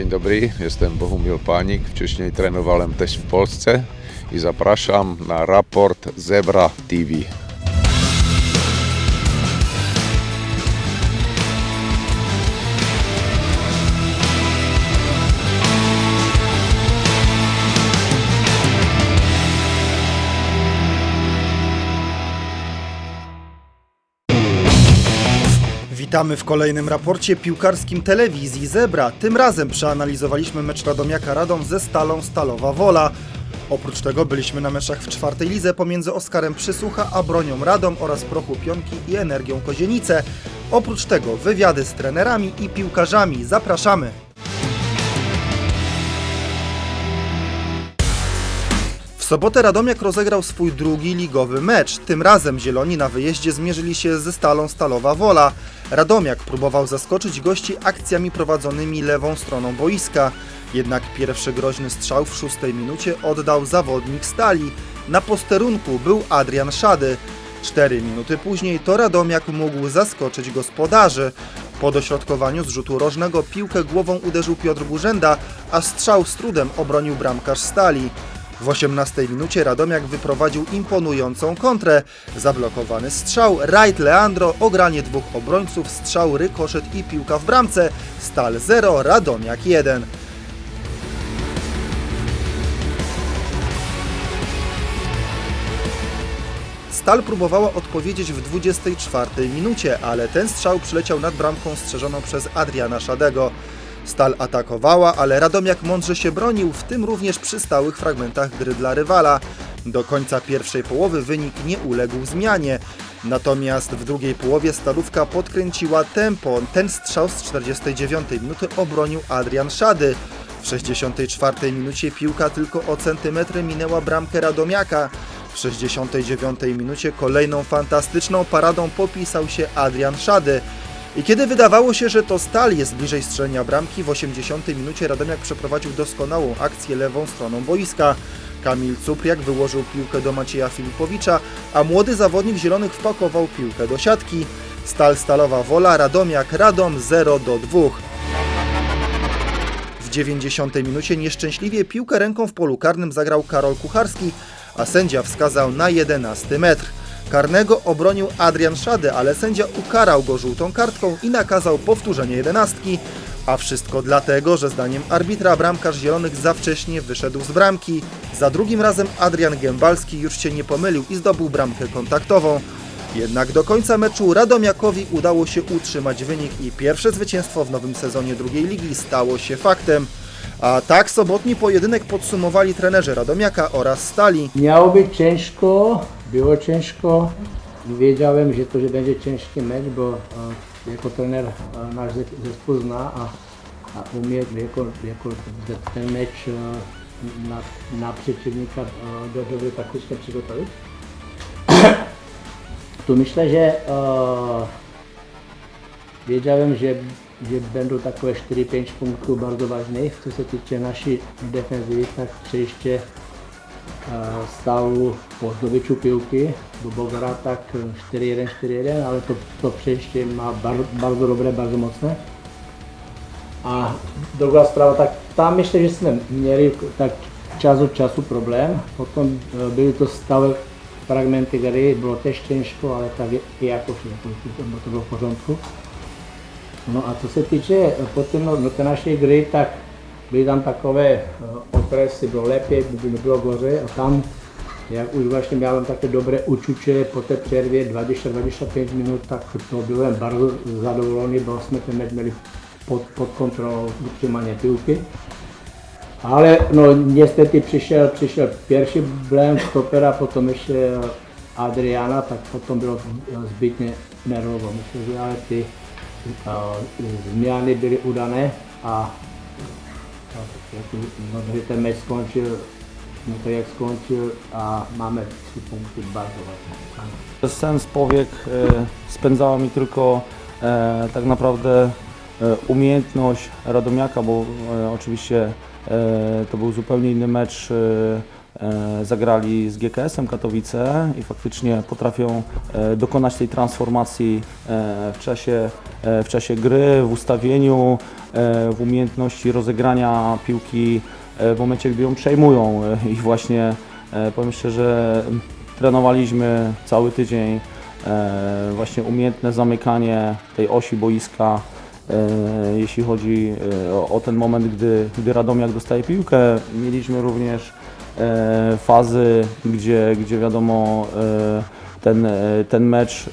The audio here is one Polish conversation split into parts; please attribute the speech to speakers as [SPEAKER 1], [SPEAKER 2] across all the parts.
[SPEAKER 1] Dzień dobry, jestem Bohumil Panik. Wcześniej trenowałem też w Polsce i zapraszam na raport Zebra TV.
[SPEAKER 2] Witamy w kolejnym raporcie piłkarskim telewizji Zebra. Tym razem przeanalizowaliśmy mecz Radomiaka Radom ze Stalą Stalowa Wola. Oprócz tego byliśmy na meczach w czwartej lidze pomiędzy Oskarem Przysłucha a Bronią Radom oraz Prochu Pionki i Energią Kozienice. Oprócz tego wywiady z trenerami i piłkarzami. Zapraszamy! Sobotę Radomiak rozegrał swój drugi ligowy mecz. Tym razem Zieloni na wyjeździe zmierzyli się ze Stalą Stalowa Wola. Radomiak próbował zaskoczyć gości akcjami prowadzonymi lewą stroną boiska. Jednak pierwszy groźny strzał w szóstej minucie oddał zawodnik Stali. Na posterunku był Adrian Szady. Cztery minuty później to Radomiak mógł zaskoczyć gospodarzy. Po dośrodkowaniu z rzutu rożnego piłkę głową uderzył Piotr Burzęda, a strzał z trudem obronił bramkarz Stali. W 18 minucie Radomiak wyprowadził imponującą kontrę. Zablokowany strzał, rajd Leandro, ogranie dwóch obrońców, strzał, rykoszet i piłka w bramce. Stal 0, Radomiak 1. Stal próbowała odpowiedzieć w 24 minucie, ale ten strzał przyleciał nad bramką strzeżoną przez Adriana Szadego. Stal atakowała, ale Radomiak mądrze się bronił, w tym również przy stałych fragmentach gry dla rywala. Do końca pierwszej połowy wynik nie uległ zmianie. Natomiast w drugiej połowie Stalówka podkręciła tempo. Ten strzał z 49 minuty obronił Adrian Szady. W 64 minucie piłka tylko o centymetry minęła bramkę Radomiaka. W 69 minucie kolejną fantastyczną paradą popisał się Adrian Szady. I kiedy wydawało się, że to Stal jest bliżej strzelenia bramki, w 80 minucie Radomiak przeprowadził doskonałą akcję lewą stroną boiska. Kamil Cupriak wyłożył piłkę do Macieja Filipowicza, a młody zawodnik zielonych wpakował piłkę do siatki. Stal Stalowa Wola, Radomiak, Radom 0 do 2. W 90 minucie nieszczęśliwie piłkę ręką w polu karnym zagrał Karol Kucharski, a sędzia wskazał na 11 metr. Karnego obronił Adrian Szady, ale sędzia ukarał go żółtą kartką i nakazał powtórzenie jedenastki. A wszystko dlatego, że zdaniem arbitra bramkarz zielonych za wcześnie wyszedł z bramki. Za drugim razem Adrian Gębalski już się nie pomylił i zdobył bramkę kontaktową. Jednak do końca meczu Radomiakowi udało się utrzymać wynik i pierwsze zwycięstwo w nowym sezonie drugiej ligi stało się faktem. A tak sobotni pojedynek podsumowali trenerzy Radomiaka oraz Stali.
[SPEAKER 3] Miało być ciężko, było ciężko. Wiedziałem, że to że będzie ciężki mecz, bo e, jako trener e, nasz ze- zespół zna, a, a umie jako, jako te- ten mecz e, na, na przeciwnika e, dobrze taktycznie przygotować. Tu myślę, że e, wiedziałem, że, że będą takie 4-5 punktów bardzo ważnych, co się tyczy naszej defensywy, tak przejście e, stavu po zdobyciu piłky, bo bol hrá tak 4-1, 4-1, ale to, to przejście má bar, bardzo dobré, bardzo mocné. A druhá správa, tak tam ještě, že jsme měli tak čas od času problém, potom e, byly to stavé fragmenty hry, bylo tež těžko, ale tak i jako všechno, to, bylo v pořádku. No a co se týče eh, potom no, té naší hry, tak byly tam takové uh, okresy, bylo lépe, by bylo goře a tam, jak už vlastně miałem také dobré učuče po té přervě 20-25 minut, tak to byłem bardzo zadowolony, bo jsme ten meč měli pod, pod kontrolou utrzymania piłki. Ale no niestety přišel, přišel pierwszy blém stopera, potom ještě Adriana, tak potom bylo zbytně nervovo. Myslím, že ale ty a, změny byly udané a a, jako, no, že ten meč skončil, no to jak skončil a máme tři punkty bardzo ważne.
[SPEAKER 4] Sens powiek e, spędzała mi tylko e, tak naprawdę e, umiejętność Radomiaka, bo oczywiście to był zupełnie inny mecz zagrali z GKS-em Katowice i faktycznie potrafią e, dokonać tej transformacji e, w czasie, e, w czasie gry, w ustawieniu, e, w umiejętności rozegrania piłki e, w momencie, gdy ją przejmują. E, I właśnie e, powiem szczerze, trenowaliśmy cały tydzień e, właśnie umiejętne zamykanie tej osi boiska, e, jeśli chodzi e, o, ten moment, gdy, gdy Radomiak dostaje piłkę. Mieliśmy również e, fazy, gdzie, gdzie wiadomo e, ten, e, ten mecz e,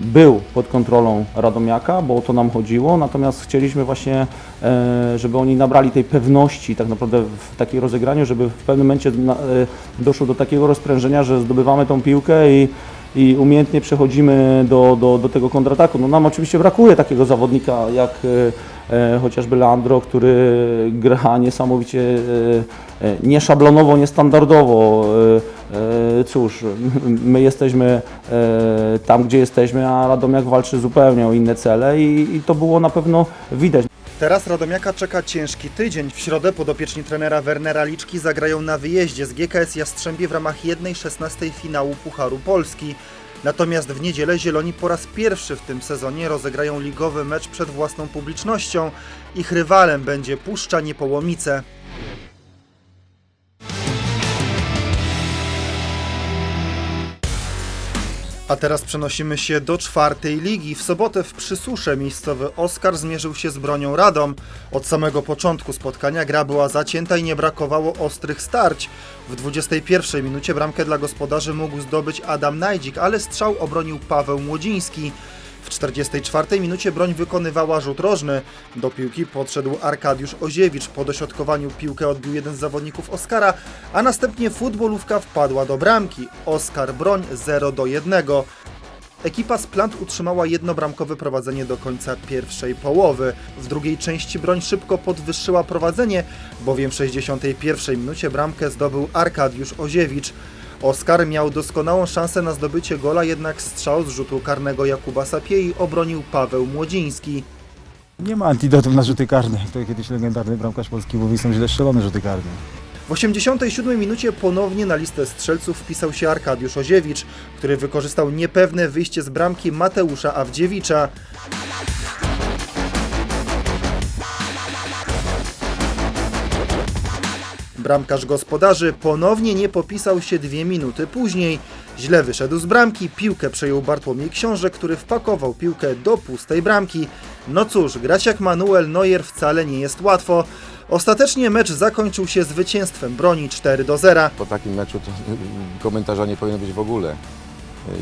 [SPEAKER 4] był pod kontrolą Radomiaka, bo o to nam chodziło, natomiast chcieliśmy właśnie, e, żeby oni nabrali tej pewności tak naprawdę w takiej rozegraniu, żeby w pewnym momencie e, doszło do takiego rozprężenia, że zdobywamy tą piłkę i, i umiejętnie przechodzimy do, do, do tego kontrataku. No nam oczywiście brakuje takiego zawodnika jak e, e, chociażby Leandro, który gra niesamowicie e, e, nieszablonowo, niestandardowo. E, e, cóż, my jesteśmy e, tam, gdzie jesteśmy, a Radomiak walczy zupełnie o inne cele i, i to było na pewno widać.
[SPEAKER 2] Teraz Radomiaka czeka ciężki tydzień. W środę podopieczni trenera Wernera Liczki zagrają na wyjeździe z GKS Jastrzębie w ramach 1-16 finału Pucharu Polski. Natomiast w niedzielę Zieloni po raz pierwszy w tym sezonie rozegrają ligowy mecz przed własną publicznością. Ich rywalem będzie Puszcza Niepołomice. A teraz przenosimy się do czwartej ligi. W sobotę w Przysusze miejscowy Oskar zmierzył się z bronią Radom. Od samego początku spotkania gra była zacięta i nie brakowało ostrych starć. W 21 minucie bramkę dla gospodarzy mógł zdobyć Adam Najdzik, ale strzał obronił Paweł Młodziński. W 44 minucie broń wykonywała rzut rożny. Do piłki podszedł Arkadiusz Oziewicz. Po dośrodkowaniu piłkę odbił jeden z zawodników Oskara, a następnie futbolówka wpadła do bramki. Oskar broń 0 do 1. Ekipa z Plant utrzymała jednobramkowe prowadzenie do końca pierwszej połowy. W drugiej części broń szybko podwyższyła prowadzenie, bowiem w 61 minucie bramkę zdobył Arkadiusz Oziewicz. Oskar miał doskonałą szansę na zdobycie gola, jednak strzał z rzutu karnego Jakuba Sapiei obronił Paweł Młodziński.
[SPEAKER 5] Nie ma antidotów na rzuty karne. To kiedyś legendarny bramkarz polski mówi, są źle strzelone rzuty karne.
[SPEAKER 2] W 87 minucie ponownie na listę strzelców wpisał się Arkadiusz Oziewicz, który wykorzystał niepewne wyjście z bramki Mateusza Awdziewicza. Bramkarz gospodarzy ponownie nie popisał się dwie minuty później. Źle wyszedł z bramki, piłkę przejął Bartłomiej Książę, który wpakował piłkę do pustej bramki. No cóż, grać jak Manuel Neuer wcale nie jest łatwo. Ostatecznie mecz zakończył się zwycięstwem broni 4 do 0.
[SPEAKER 1] Po takim meczu to komentarza nie powinno być w ogóle. Yy,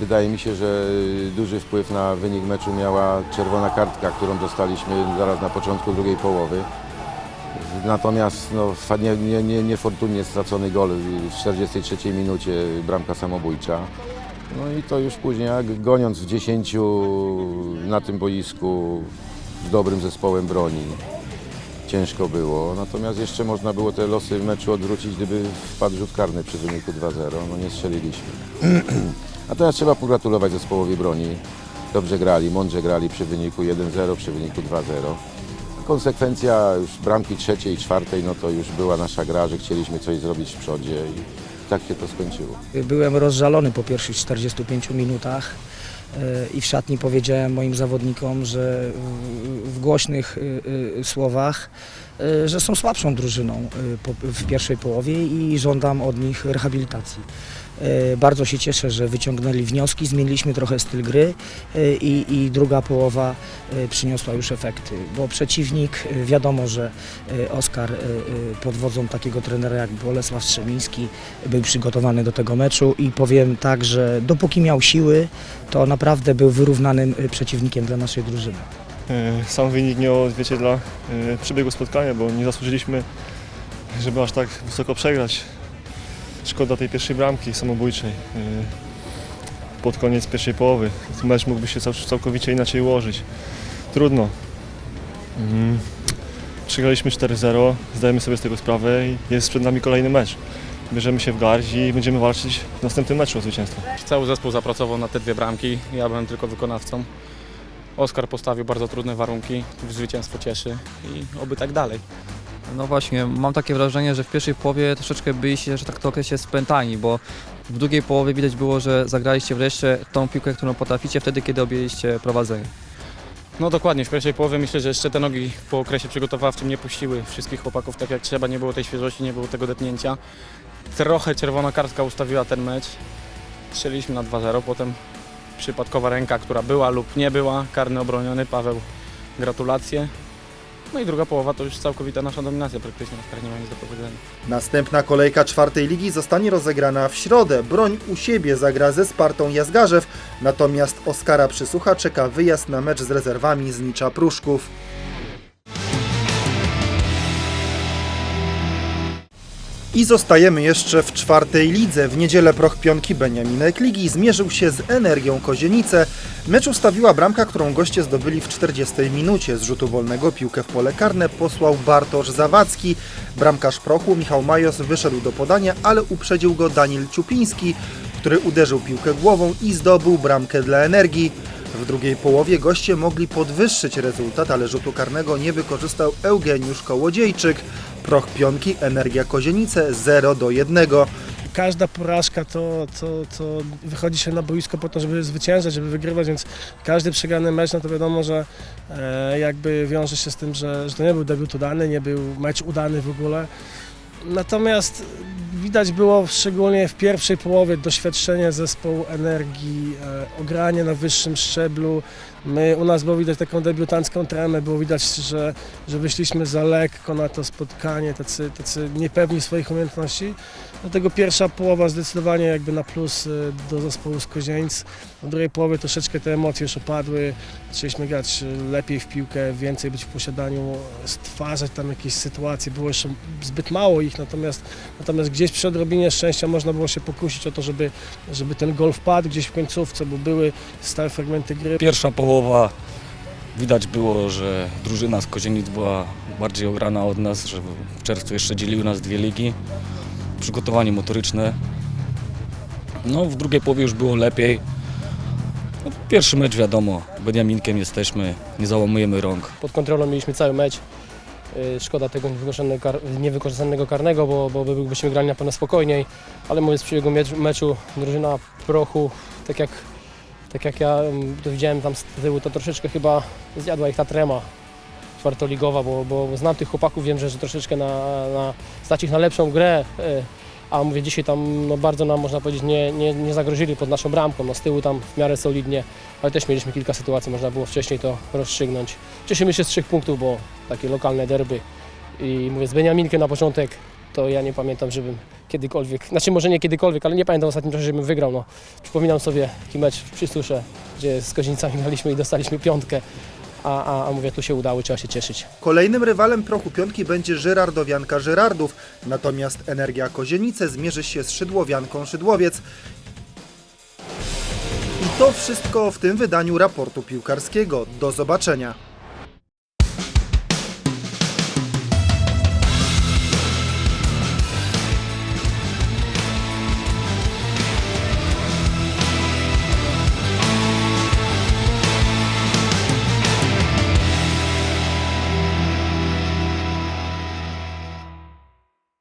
[SPEAKER 1] Wydaje mi się, że duży wpływ na wynik meczu miała czerwona kartka, którą dostaliśmy zaraz na początku drugiej połowy. Natomiast no, nie, nie, nie, niefortunnie stracony gol w 43 minucie, bramka samobójcza. No i to już później, jak goniąc w 10 na tym boisku z dobrym zespołem broni, ciężko było. Natomiast jeszcze można było te losy meczu odwrócić, gdyby wpadł rzut karny przy wyniku 2-0. No nie strzeliliśmy. Natomiast trzeba pogratulować zespołowi broni. Dobrze grali, mądrze grali przy wyniku 1-0, przy wyniku 2-0. Konsekwencja już bramki trzeciej i czwartej, no to już była nasza gra, że chcieliśmy coś zrobić w przodzie i tak się to skończyło.
[SPEAKER 6] Byłem rozżalony po pierwszych 45 minutach e, i w szatni powiedziałem moim zawodnikom, że w- głośnych e, e, słowach, że są słabszą drużyną w pierwszej połowie i żądam od nich rehabilitacji. E, Bardzo się cieszę, że wyciągnęli wnioski, zmieniliśmy trochę styl gry e, i, i druga połowa e, przyniosła już efekty, bo przeciwnik, wiadomo, że Oskar pod wodzą takiego trenera jak Bolesław Strzemiński był przygotowany do tego meczu i powiem tak, że dopóki miał siły, to naprawdę był wyrównanym przeciwnikiem dla naszej drużyny.
[SPEAKER 7] Sam wynik nie odzwierciedla przebiegu spotkania, bo nie zasłużyliśmy, żeby aż tak wysoko przegrać. Szkoda tej pierwszej bramki samobójczej e, pod koniec pierwszej połowy. Mecz mógłby się cał- całkowicie inaczej ułożyć. Trudno. Mm. Przegraliśmy 4-0, zdajemy sobie z tego sprawę i jest przed nami kolejny mecz. Bierzemy się w garść i będziemy walczyć w następnym meczu o zwycięstwo.
[SPEAKER 8] Cały zespół zapracował na te dwie bramki, ja byłem tylko wykonawcą. Oskar postawił bardzo trudne warunki, zwycięstwo cieszy i oby tak dalej.
[SPEAKER 9] No właśnie, mam takie wrażenie, że w pierwszej połowie troszeczkę byliście, że tak to określę, spętani, bo w drugiej połowie widać było, że zagraliście wreszcie tą piłkę, którą potraficie wtedy, kiedy objęliście prowadzenie.
[SPEAKER 8] No dokładnie, w pierwszej połowie myślę, że jeszcze te nogi po okresie przygotowawczym nie puściły wszystkich chłopaków tak jak trzeba, nie było tej świeżości, nie było tego depnięcia. Trochę czerwona kartka ustawiła ten mecz. Strzeliliśmy na 2-0, potem przypadkowa ręka, która była lub nie była, karny obroniony, Paweł, gratulacje. No i druga połowa to już całkowita nasza dominacja, praktycznie na skarnie nie ma nic do powiedzenia.
[SPEAKER 2] Następna kolejka czwartej ligi zostanie rozegrana w środę. Broń u siebie zagra ze Spartą Jazgarzew, natomiast Oskara Przysłucha czeka wyjazd na mecz z rezerwami z Nicza Pruszków. I zostajemy jeszcze w czwartej lidze. W niedzielę proch pionki Beniaminek Ligi zmierzył się z Energią Kozienice. Mecz ustawiła bramka, którą goście zdobyli w 40 minucie. Z rzutu wolnego piłkę w pole karne posłał Bartosz Zawadzki. Bramkarz prochu Michał Majos wyszedł do podania, ale uprzedził go Daniel Ciupiński, który uderzył piłkę głową i zdobył bramkę dla Energii. W drugiej połowie goście mogli podwyższyć rezultat, ale rzutu karnego nie wykorzystał Eugeniusz Kołodziejczyk. Proch pionki Energia Kozienice 0 do 1.
[SPEAKER 10] każda porażka to, to, to wychodzi się na boisko po to, żeby zwyciężać, żeby wygrywać, więc każdy przegrany mecz, no to wiadomo, że e, jakby wiąże się z tym, że, że to nie był debiut udany, nie był mecz udany w ogóle. Natomiast widać było szczególnie w pierwszej połowie doświadczenie zespołu Energii, e, ogranie na wyższym szczeblu. My, u nas było widać taką debiutancką tremę, było widać, że, że wyszliśmy za lekko na to spotkanie, tacy, tacy niepewni swoich umiejętności. Dlatego pierwsza połowa zdecydowanie jakby na plus y, do zespołu z Kozieńc. W drugiej połowie troszeczkę te emocje już opadły. Zaczęliśmy grać y, lepiej w piłkę, więcej być w posiadaniu, stwarzać tam jakieś sytuacje. Było jeszcze zbyt mało ich, natomiast, natomiast gdzieś przy odrobinie szczęścia można było się pokusić o to, żeby, żeby ten gol wpadł gdzieś w końcówce, bo były stałe fragmenty gry.
[SPEAKER 11] Pierwsza połowa widać było, że drużyna z Kozienic była bardziej ograna od nas, że w czerwcu jeszcze dzieliły nas dwie ligi. Przygotowanie motoryczne. No, w drugiej połowie już było lepiej. No, pierwszy mecz wiadomo, Beniaminkiem jesteśmy, nie załamujemy rąk.
[SPEAKER 12] Pod kontrolą mieliśmy cały mecz. Y, Szkoda tego niewykorzystanego, kar, niewykorzystanego karnego, bo, bo byśmy grali na pewno spokojniej, ale mówię z meczu, meczu drużyna prochu, tak jak, tak jak ja to widziałem tam z tyłu, to troszeczkę chyba zjadła ich ta trema czwartoligowa, bo, bo znam tych chłopaków, wiem, że, że troszeczkę na, na, stać ich na lepszą grę, y, a mówię dzisiaj tam no, bardzo nam można powiedzieć nie, nie, nie zagrozili pod naszą bramką, no, z tyłu tam w miarę solidnie, ale też mieliśmy kilka sytuacji, można było wcześniej to rozstrzygnąć. Cieszymy się z trzech punktów, bo takie lokalne derby i mówię z Beniaminkiem na początek, to ja nie pamiętam, żebym kiedykolwiek, znaczy może nie kiedykolwiek, ale nie pamiętam w ostatnim czasie, żebym wygrał. No. Przypominam sobie taki mecz w Przysusze, gdzie z Kozinicami graliśmy i dostaliśmy piątkę, a, a, a mówię, tu się udało, trzeba się cieszyć.
[SPEAKER 2] Kolejnym rywalem prochu piątki będzie Żyrardowianka Żyrardów, natomiast Energia Kozienice zmierzy się z Szydłowianką Szydłowiec. I to wszystko w tym wydaniu raportu piłkarskiego. Do zobaczenia.